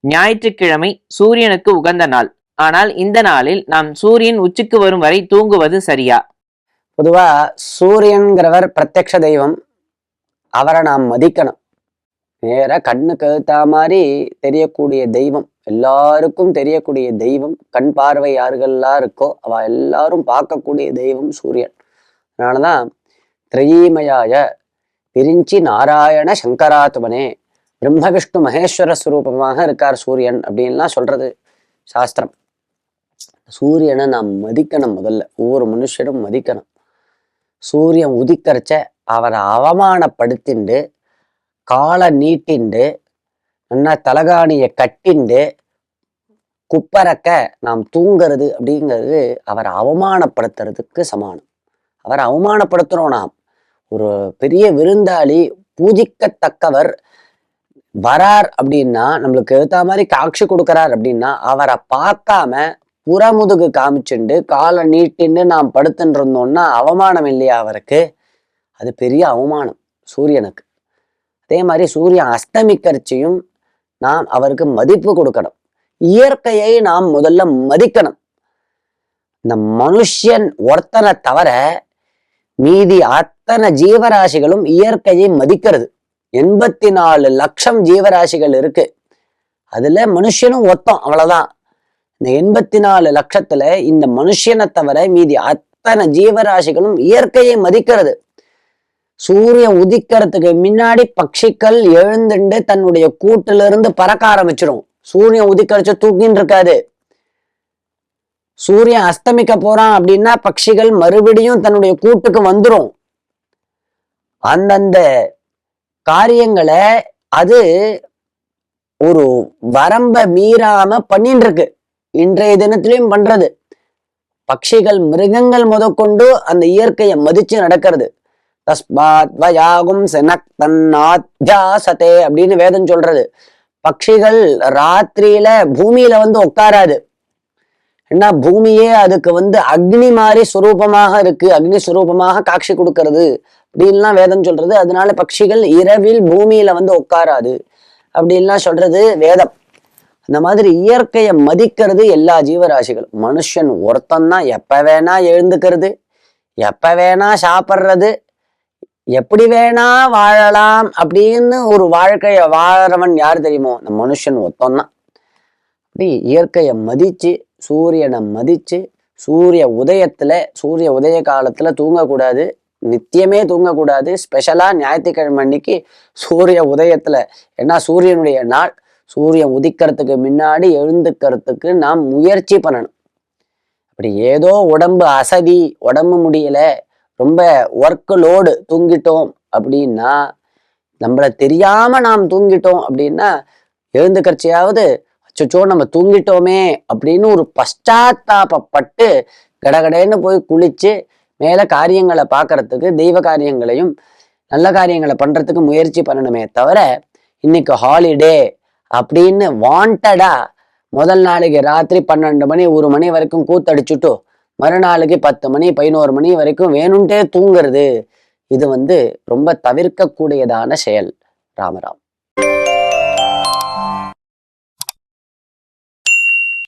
ஞாயிற்றுக்கிழமை சூரியனுக்கு உகந்த நாள். ஆனால் இந்த நாளில் நாம் சூரியன் உச்சிக்கு வரும் வரை தூங்குவது சரியா? பொதுவா சூரியன்கிறவர் பிரத்யக்ஷ தெய்வம். அவரை நாம் மதிக்கணும். நேர கண்ணுக்கு எழுத்தா மாதிரி தெரியக்கூடிய தெய்வம். எல்லாருக்கும் தெரியக்கூடிய தெய்வம். கண் பார்வை யாருகள்லாம் இருக்கோ அவ எல்லாரும் பார்க்கக்கூடிய தெய்வம் சூரியன். அதனாலதான் திரையீமையாய பிரிஞ்சி நாராயண சங்கராத்மனே பிரம்ம விஷ்ணு மகேஸ்வர ஸ்வரூபமாக இருக்கார் சூரியன் அப்படின்லாம் சொல்றது சாஸ்திரம். சூரியனை நாம் மதிக்கணும் முதல்ல. ஒவ்வொரு மனுஷரும் மதிக்கணும். சூரியன் உதிக்கரிச்ச அவரை அவமானப்படுத்திண்டு காலை நீட்டிண்டு நல்லா தலகாணியை கட்டிண்டு குப்பரக்க நாம் தூங்குறது அப்படிங்கிறது அவரை அவமானப்படுத்துறதுக்கு சமானம். அவரை அவமானப்படுத்துறோம் நாம். ஒரு பெரிய விருந்தாளி பூஜிக்கத்தக்கவர் வரார் அப்படின்னா நம்மளுக்கு ஏத்த மாதிரி காட்சி கொடுக்கறார் அப்படின்னா அவரை பார்க்காம புறமுதுகு காமிச்சுண்டு காலை நீட்டின்னு நாம் படுத்துட்டு இருந்தோம்னா அவமானம் இல்லையா அவருக்கு? அது பெரிய அவமானம் சூரியனுக்கு. அதே மாதிரி சூரியன் அஸ்தமிக்கரிச்சியும் நாம் அவருக்கு மதிப்பு கொடுக்கணும். இயற்கையை நாம் முதல்ல மதிக்கணும். இந்த மனுஷன் ஒருத்தனை தவிர மீதி அத்தனை ஜீவராசிகளும் இயற்கையை மதிக்கிறது. எண்பத்தி நாலு லட்சம் ஜீவராசிகள் இருக்கு. அதுல மனுஷனும் ஒத்தம் அவ்வளவுதான். இந்த எண்பத்தி நாலு லட்சத்துல இந்த மனுஷனை தவிர மீதி அத்தனை ஜீவராசிகளும் இயற்கையை மதிக்கிறது. சூரியன் உதிக்கிறதுக்கு முன்னாடி பட்சிகள் எழுந்துண்டு தன்னுடைய கூட்டுல இருந்து பறக்க ஆரம்பிச்சிடும் சூரியன் உதிக்கரிச்சு தூக்கின்னு இருக்காது. சூரியன் அஸ்தமிக்க போறான் அப்படின்னா பட்சிகள் மறுபடியும் தன்னுடைய கூட்டுக்கு வந்துரும். அந்தந்த காரியங்களை அது ஒரு வரம்ப மீறாம பண்ணிட்டு இருக்கு இன்றைய தினத்திலையும் பண்றது. பட்சிகள் மிருகங்கள் முதற்கொண்டு அந்த இயற்கையை மதிச்சு நடக்கிறது. தஸ்மாத் வயாகும் செனக்தன்னாத்யாசதே அப்படின்னு வேதம் சொல்றது. பட்சிகள் ராத்திரியில பூமியில வந்து உட்காராது. ஏன்னா பூமியே அதுக்கு வந்து அக்னி மாதிரி சுரூபமாக இருக்கு. அக்னி சுரூபமாக காட்சி கொடுக்கறது. அப்படின்லாம் வேதம் சொல்றது. அதனால பட்சிகள் இரவில் பூமியில வந்து உட்காராது. அப்படின்லாம் சொல்றது வேதம். அந்த மாதிரி இயற்கையை மதிக்கிறது எல்லா ஜீவராசிகளும். மனுஷன் ஒருத்தந்தான் எப்ப வேணா எழுந்துக்கிறது. எப்ப வேணா சாப்பிட்றது. எப்படி வேணா வாழலாம் அப்படின்னு ஒரு வாழ்க்கையை வாழறவன் யார் தெரியுமோ? இந்த மனுஷன் ஒத்தம்தான் அப்படி இயற்கையை மதிச்சு சூரியனை மதித்து சூரிய உதயத்தில் சூரிய உதய காலத்தில் தூங்கக்கூடாது. நித்தியமே தூங்கக்கூடாது. ஸ்பெஷலாக ஞாயிற்றுக்கிழமை அன்னைக்கு சூரிய உதயத்தில். ஏன்னா சூரியனுடைய நாள். சூரியன் உதிக்கிறதுக்கு முன்னாடி எழுந்துக்கிறதுக்கு நாம் முயற்சி பண்ணணும். அப்படி ஏதோ உடம்பு அசதி உடம்பு முடியல ரொம்ப ஒர்க்கு லோடு தூங்கிட்டோம் அப்படின்னா நம்மளை தெரியாமல் நாம் தூங்கிட்டோம் அப்படின்னா எழுந்துக்கட்சியாவது அச்சோ நம்ம தூங்கிட்டோமே அப்படின்னு ஒரு பஷ்டாத்தாபப்பட்டு கடகடன்னு போய் குளிச்சு மேல காரியங்களை பார்க்கறதுக்கு தெய்வ காரியங்களையும் நல்ல காரியங்களை பண்றதுக்கு முயற்சி பண்ணணுமே தவிர இன்னைக்கு ஹாலிடே அப்படின்னு வாண்டடா முதல் நாளைக்கு ராத்திரி பன்னெண்டு மணி ஒரு மணி வரைக்கும் கூத்தடிச்சுட்டு மறுநாளைக்கு பத்து மணி பதினோரு மணி வரைக்கும் வேணும்ட்டே தூங்குறது. இது வந்து ரொம்ப தவிர்க்கக்கூடியதான செயல். ராமராம்.